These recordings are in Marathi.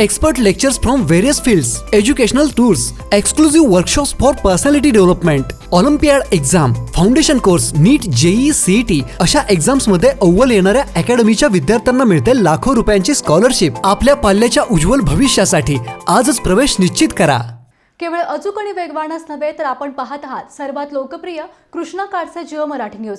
Expert lectures from various fields, educational tours exclusive workshops for personality development olympiad exam foundation course NEET JEE CET अशा एक्झाम्समध्ये अव्वल येणाऱ्या अकॅडमीच्या विद्यार्थ्यांना मिळते लाखो रुपयांची स्कॉलरशिप आपल्या पाल्याच्या उज्ज्वल भविष्यासाठी आजच प्रवेश निश्चित करा. केवळ अचूक आणि वेगवानच नव्हे तर आपण पाहत आहात सर्वात लोकप्रिय कृष्णा काडचे Jio Marathi news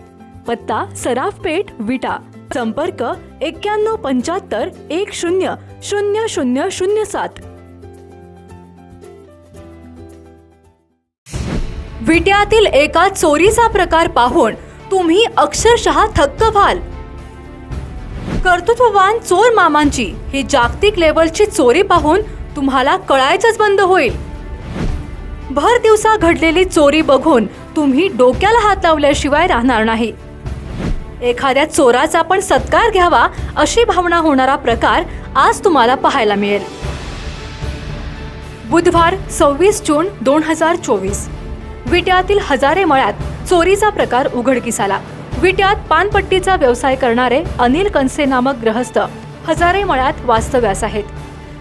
पत्ता सराफ पेठ विटा. संपर्क एक्क्याण्णव पंच्याहत्तर एक शून्य शून्य शून्य शून्य सात. विट्यातील एका चोरीचा प्रकार पाहून तुम्ही अक्षरशः थक्क व्हाल. कर्तृत्ववान चोर मामांची ही जागतिक लेवलची चोरी पाहून तुम्हाला कळायचंच बंद होईल. भर दिवसा घडलेली चोरी बघून तुम्ही डोक्याला हात लावल्याशिवाय राहणार नाही. एखाद्या चोराचा पण सत्कार घ्यावा अशी भावना होणारा प्रकार आज तुम्हाला पाहायला मिळेल. बुधवार सव्वीस जून दोन हजार चोवीस. विट्यातील हजारे मळ्यात चोरीचा प्रकार उघडकीस आला. विट्यात पानपट्टीचा व्यवसाय करणारे अनिल कणसे नामक ग्रहस्थ हजारे मळ्यात वास्तव्यास आहेत.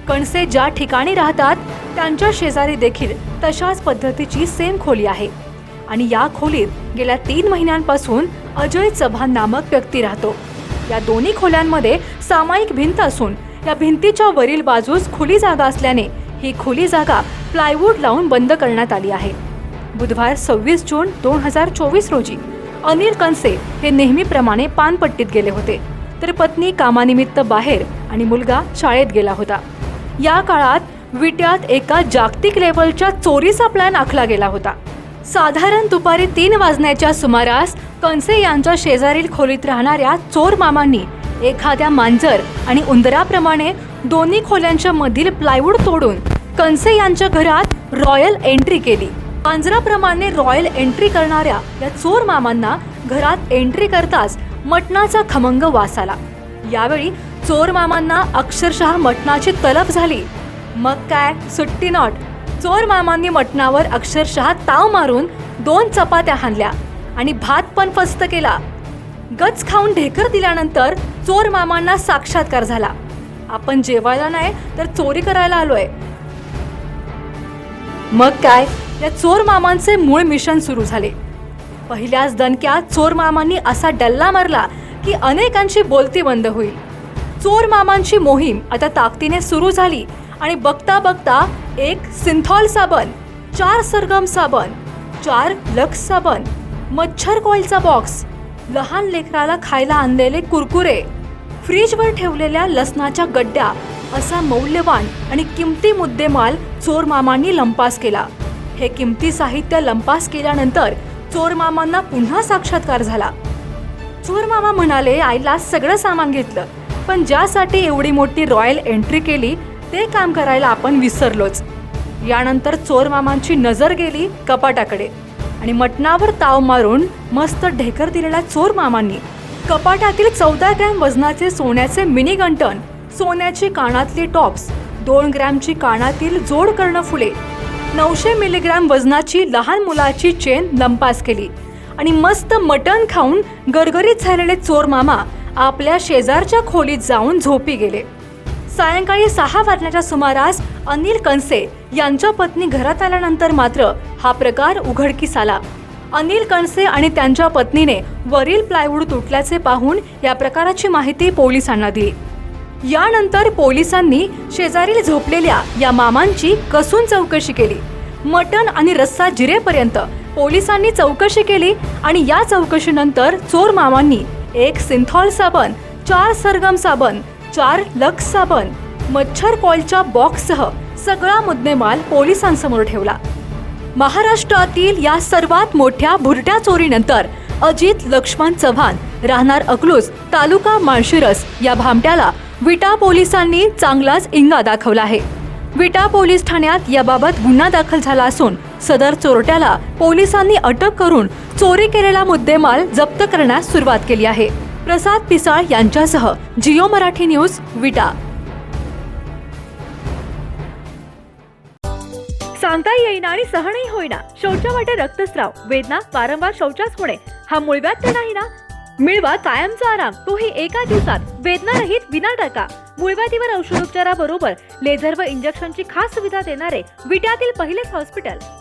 कणसे ज्या ठिकाणी राहतात त्यांच्या शेजारी देखील तशाच पद्धतीची सेम खोली आहे. आणि या खोलीत गेल्या तीन महिन्यांपासून अजय चव्हाण नामक व्यक्ती राहतो. या दोन्ही खोल्यांमध्ये सामायिक भिंत असून या भिंतीच्या वरील बाजूस खुली जागा असल्याने ही खुली जागा प्लायवूड लावून बंद करण्यात आली आहे. बुधवार सव्वीस जून दोन हजार चोवीस रोजी अनिल कनसे हे नेहमीप्रमाणे पानपट्टीत गेले होते. तर पत्नी कामानिमित्त बाहेर आणि मुलगा शाळेत गेला होता. या काळात विट्यात एका जागतिक लेवलच्या चोरीचा प्लॅन आखला गेला होता. साधारण दुपारी तीन वाजण्याच्या सुमारास कंसे यांच्या शेजारील खोलीत राहणाऱ्या चोर मामांनी एखाद्या मांजर आणि उंदराप्रमाणे दोन्ही खोल्यांच्या मधील प्लायवूड तोडून कंसे यांच्या घरात रॉयल एंट्री केली. मांजराप्रमाणे रॉयल एंट्री करणाऱ्या या चोर मामांना घरात एंट्री करताच मटणाचा खमंग वास आला. यावेळी चोर मामांना अक्षरशः मटणाची तलफ झाली. मग काय? सुट्टी नॉट. चोर मामांनी मटणावर अक्षरशः ताव मारून दोन चपात्या हाणल्या आणि भात पण फस्त केला. गच खाऊन ढेकर दिल्यानंतर चोर मामांना साक्षात्कार झाला. आपण जेवायला नाही तर चोरी करायला आलोय. मग काय? या चोर मामांचे मूळ मिशन सुरू झाले. पहिल्याच दणक्यात चोर मामांनी असा डल्ला मारला की अनेकांची बोलती बंद होईल. चोर मामांची मोहीम आता ताकदीने सुरू झाली आणि बघता बघता एक सिंथॉल साबण चार सरगम साबण चार लक्स साबण मच्छर कॉईलचा बॉक्स लहान लेकराला खायला आणलेले कुरकुरे फ्रीजवर ठेवलेल्या लसणाच्या गड्ड्या असा मौल्यवान आणि किमती मुद्देमाल चोर मामांनी लंपास केला. हे किमती साहित्य लंपास केल्यानंतर चोर मामांना पुन्हा साक्षात्कार झाला. चोर मामा म्हणाले आईला सगळं सामान घेतलं पण ज्यासाठी एवढी मोठी रॉयल एंट्री केली ते काम करायला आपण विसरलोच. यानंतर चोर मामांची नजर गेली कपाटाकडे आणि मटणावर ताव मारून मस्त ढेकर दिलेल्या चोर मामांनी कपाटातील चौदा ग्रॅम वजनाचे सोन्याचे मिनी गंटन सोन्याची कानातली टॉप्स दोन ग्रॅमची कानातील जोड कर्ण फुले नऊशे मिलीग्रॅम वजनाची लहान मुलाची चेन लंपास केली आणि मस्त मटण खाऊन गरगरीत झालेले चोर मामा आपल्या शेजारच्या खोलीत जाऊन झोपी गेले. सायंकाळी सहा वाजण्याच्या सुमारास अनिल कणसे यांच्या पत्नी घरात आल्यानंतर मात्र हा प्रकार उघडकीस आला. अनिल कणसे आणि त्यांच्या पत्नीने वरील प्लायवूड तुटल्याचे पाहून या प्रकाराची माहिती पोलिसांना दिली. यानंतर पोलिसांनी शेजारील झोपलेल्या या मामांची कसून चौकशी केली. मटण आणि रस्सा जिरेपर्यंत पोलिसांनी चौकशी केली आणि या चौकशीनंतर चोर मामांनी एक सिंथॉल साबण चार सरगम साबण चार लक्स साबण मच्छर कॉईलच्या बॉक्ससह सगळा मुद्देमाल पोलिसांसमोर ठेवला. महाराष्ट्रातील या सर्वात मोठ्या भुरट्या चोरीनंतर अजित लक्ष्मण चव्हाण राहणार अकलूज तालुका माळशिरस या भामट्याला विटा पोलिसांनी चांगलाच इंगा दाखवला आहे. विटा पोलीस ठाण्यात याबाबत गुन्हा दाखल झाला असून सदर चोरट्याला पोलिसांनी अटक करून चोरी केलेला मुद्देमाल जप्त करण्यास सुरुवात केली आहे. प्रसाद पिसाळ यांच्यासह जिओ मराठी न्यूज विटा. सांगता येईना आणि सहनही होईना. शौचा वाटे रक्तस्राव वेदना वारंवार शौचास होणे हा मुळव्यात तर नाही ना मिळवा कायमचा आराम. तोही एका दिवसात. वेदना रहित विना टाका मूळव्याधीवर औषधोपचाराबरोबर लेझर व इंजेक्शनची खास सुविधा देणारे विट्यातील पहिलेच हॉस्पिटल.